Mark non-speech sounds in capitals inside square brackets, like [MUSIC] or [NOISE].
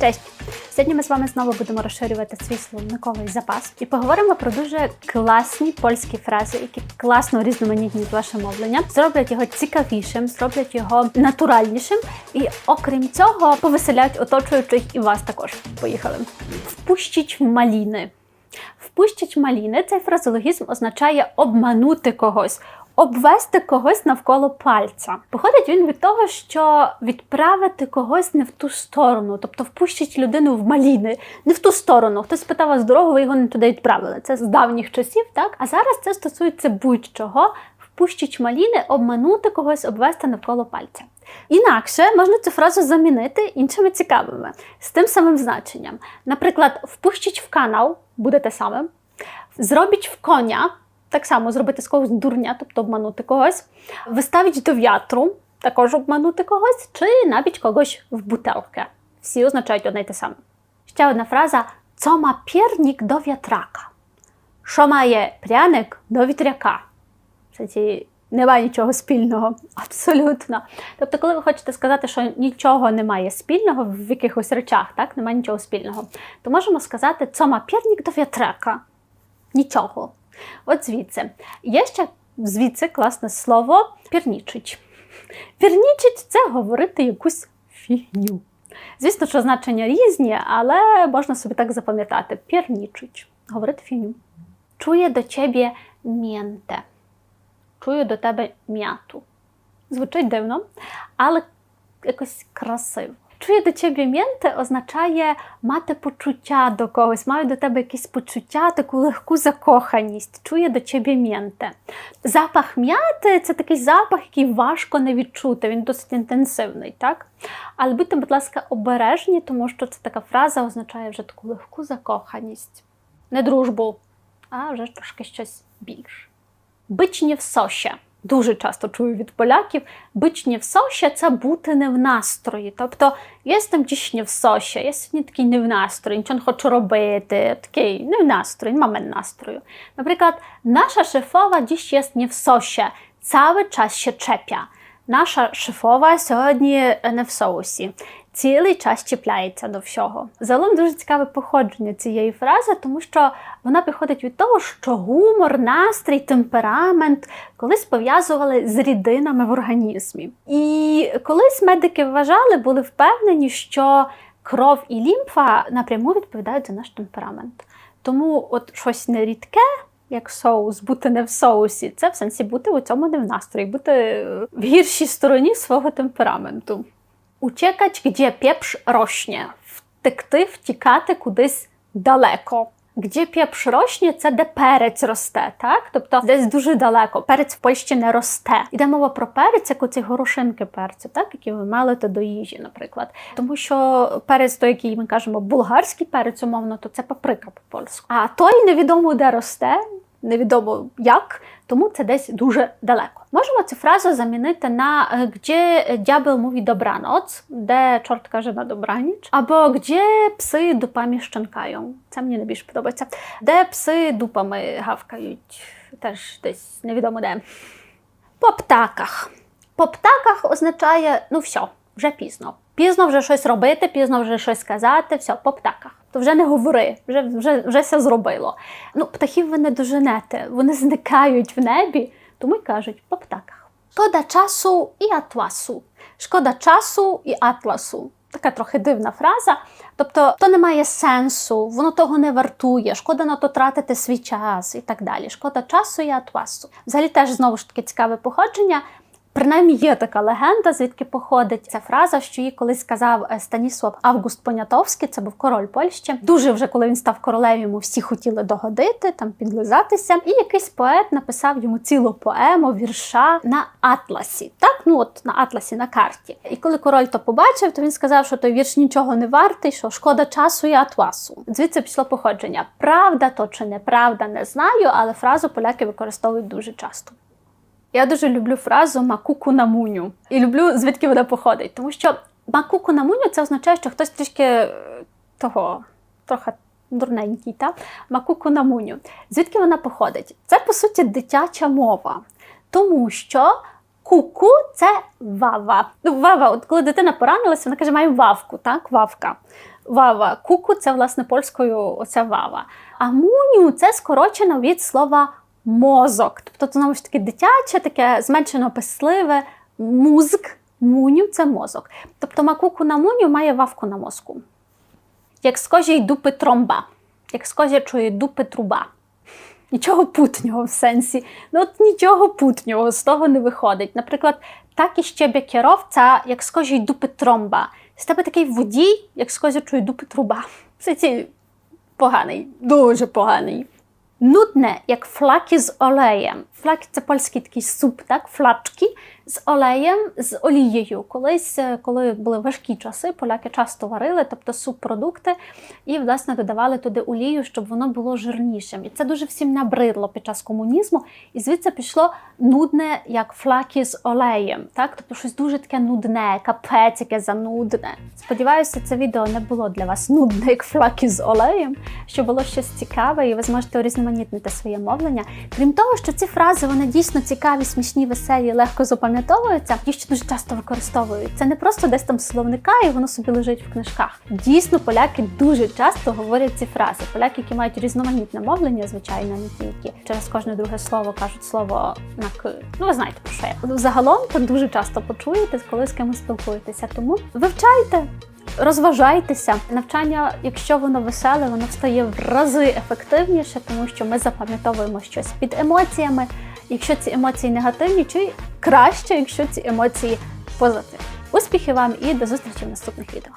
Cześć! Сьогодні ми з вами знову будемо розширювати свій словниковий запас і поговоримо про дуже класні польські фрази, які класно різноманітнять ваше мовлення, зроблять його цікавішим, зроблять його натуральнішим і, окрім цього, повеселять оточуючих і вас також. Поїхали. Впущіть маліни. Впущіть маліни цей фразологізм означає обманути когось, обвести когось навколо пальця. Походить він від того, що відправити когось не в ту сторону, тобто впущіть людину в маліни, не в ту сторону. Хтось спитав вас дорогу, ви його не туди відправили. Це з давніх часів, так? А зараз це стосується будь-чого. Впущіть маліни, обманути когось, обвести навколо пальця. Інакше можна цю фразу замінити іншими цікавими, з тим самим значенням. Наприклад, впущіть в канал буде те саме. Зробіть в коня, так само зробити з когось дурня, тобто обманути когось. Виставіть до в'ятру, також обманути когось, чи навіть когось в бутелkę. Всі означають одне й те саме. Ще одна фраза: «Co ma piernik до в'ятрака? Що має пряник до вітряка? Це немає нічого спільного, [LAUGHS] абсолютно. Тобто, коли ви хочете сказати, що нічого немає спільного в якихось речах, так, немає нічого спільного, то можемо сказати «Co ma piernik до в'ятрака? Нічого. От звідси. Є ще звідси класне слово пірнічить. Пірнічить це говорити якусь фігню. Звісно, що значення різні, але можна собі так запам'ятати. Пірнічить. Говорити фігню. Чує до тебе мєнте. Чую до тебе м'яту. Звучить дивно, але якось красиво. Чує до тебе мєнте означає мати почуття до когось, маю до тебе якісь почуття, таку легку закоханість. Чує до тебе мєнте. Запах м'яти це такий запах, який важко не відчути, він досить інтенсивний, так? Але будьте, будь ласка, обережні, тому що це така фраза означає вже таку легку закоханість. Не дружбу, а вже трошки щось більше. Бичні в соще. Дуже часто чую від поляків, бичні в соші це бути не в настрої. Тобто, я там дійсно в соші, я сьогодні такий не в настрої, нічого не хочу робити, такий не в настрої, нема мене настрою. Наприклад, наша шефова dziś jest nie w sosie, cały czas się czepia. Наша шефова сьогодні не в соусі. Цілий час чіпляється до всього. Загалом дуже цікаве походження цієї фрази, тому що вона приходить від того, що гумор, настрій, темперамент колись пов'язували з рідинами в організмі. І колись медики вважали, були впевнені, що кров і лімфа напряму відповідають за наш темперамент. Тому от щось нерідке. Як соус, бути не в соусі, це в сенсі бути у цьому не в настрої, бути в гіршій стороні свого темпераменту. Uciekać, де пепш rośnie. Втекти, втікати кудись далеко. Где pieprz rośnie, це де перець росте, так? Тобто десь дуже далеко. Перець в Польщі не росте. Іде мова про перець, як оці горошинки перцю, так? які ви мелите до їжі, наприклад. Тому що перець, той, який ми кажемо, булгарський перець, умовно, то це паприка по-польську. А той невідомо де росте, невідомо як, тому це десь дуже далеко. Можемо цю фразу замінити на «Gdzie дьявол mówi dobranoc», де чорт каже на добраніч, або «Gdzie пси дупами щенкаją». Це мені найбільше подобається. Де пси дупами гавкають, теж десь невідомо де. По птаках. По птаках означає, ну все, вже пізно. Пізно вже щось робити, пізно вже щось сказати, все, по птаках. То вже не говори, вже вже, вже все зробило. Ну, птахів ви не доженете, вони зникають в небі, тому й кажуть по птаках. Шкода часу і атласу. Шкода часу і атласу. Така трохи дивна фраза. Тобто, то не має сенсу, воно того не вартує, шкода на то тратити свій час і так далі. Шкода часу і атласу. Взагалі теж знову ж таки цікаве походження. Принаймні є така легенда, звідки походить ця фраза, що її колись сказав Станіслав Август Понятовський, це був король Польщі. Дуже вже коли він став королем, йому всі хотіли догодити, там підлизатися. І якийсь поет написав йому цілу поему, вірша на атласі. Так, ну от на атласі, на карті. І коли король то побачив, то він сказав, що той вірш нічого не вартий, що шкода часу і атласу. Звідси пішло походження. Правда то чи неправда, не знаю, але фразу поляки використовують дуже часто. Я дуже люблю фразу макуку на муню. І люблю, звідки вона походить. Тому що макуку на муню це означає, що хтось трішки того, трохи дурненький, та? макуку на муню. Звідки вона походить? Це, по суті, дитяча мова. Тому що куку це вава. Ну, вава, от коли дитина поранилася, вона каже, маю вавку, так? Вавка. Вава. Куку це власне польською оця вава. А муню це скорочено від слова мозок. Тобто, це знову ж таки, дитяче, таке зменшено писливе, музк. Муню це мозок. Тобто макуку на муню має вавку на мозку. Як з кожій дупи тромба, як з козячої дупи труба. Нічого путнього в сенсі. Ну от нічого путнього з того не виходить. Наприклад, так і щебе кіровця, як з кожій дупи тромба. З тебе такий водій, як з козячої дупи труба. Це ці поганий, дуже поганий. Нудне, як флаки з олеєм. Флаки це польський такий суп, так? Флачки з олеєм, з олією. Колись, е, коли були важкі часи, поляки часто варили, тобто суп-продукти, і власне додавали туди олію, щоб воно було жирнішим. І це дуже всім набридло під час комунізму. І звідси пішло нудне, як флаки з олеєм. Так? Тобто щось дуже таке нудне, капець, яке занудне. Сподіваюся, це відео не було для вас нудне, як флаки з олеєм, що було щось цікаве, і ви зможете урізноманітнити своє мовлення. Крім того, що ці фрази вони дійсно цікаві, смішні, веселі, легко запам'ятовуються, їх ще дуже часто використовують. Це не просто десь там словника, і воно собі лежить в книжках. Дійсно, поляки дуже часто говорять ці фрази. Поляки, які мають різноманітне мовлення, звичайно, не тільки через кожне друге слово кажуть слово на к. Ну, ви знаєте про що я. Загалом ви дуже часто почуєте, коли з кимось спілкуєтеся. Тому вивчайте. Розважайтеся. Навчання, якщо воно веселе, воно стає в рази ефективніше, тому що ми запам'ятовуємо щось під емоціями. Якщо ці емоції негативні, чи краще, якщо ці емоції позитивні. Успіхів вам і до зустрічі в наступних відео.